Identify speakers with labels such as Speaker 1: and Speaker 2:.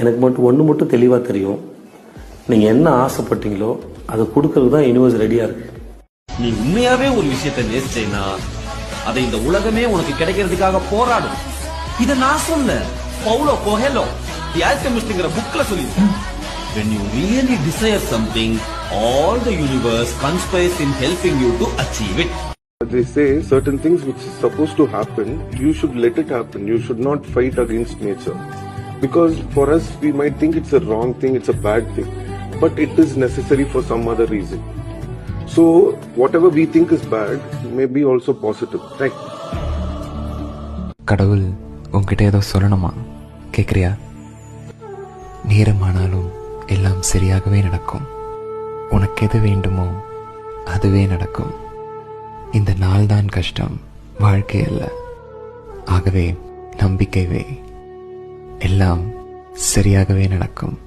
Speaker 1: எனக்கு மட்டும் ஒன்று மட்டும் தெளிவாக தெரியும் நீங்கள் என்ன ஆசைப்பட்டீங்களோ அதை கொடுக்கறதுக்கு தான் யூனிவர்ஸ் ரெடியாக இருக்கு
Speaker 2: நீ உண்மையாவே ஒரு விஷயத்தை நேசிச்சேன்னா அதை இந்த உலகமே உனக்கு கிடைக்கிறதுக்காக போராடும் இத நான் சொல்ல பவுலோ கோஹெலோ தி ஆல்கெமிஸ்ட்ங்கிற புக்ல சொல்லியிருக்கேன் when you really desire something all the universe conspires in helping you to achieve it
Speaker 3: They say certain things which is supposed to happen, you should let it happen. You should not fight against nature. Because for us, we might think it's a wrong thing, it's a bad thing. But it is necessary for some other reason. So, whatever we think is bad may be also positive. Right?
Speaker 4: கடவுள் உன்கிட்ட ஏதோ சொல்லணுமா கேட்குறியா நேரமானாலும் எல்லாம் சரியாகவே நடக்கும் உனக்கு எது வேண்டுமோ அதுவே நடக்கும் இந்த நாள்தான் கஷ்டம் வாழ்க்கை அல்ல ஆகவே நம்பிக்கை வை எல்லாம் சரியாகவே நடக்கும்.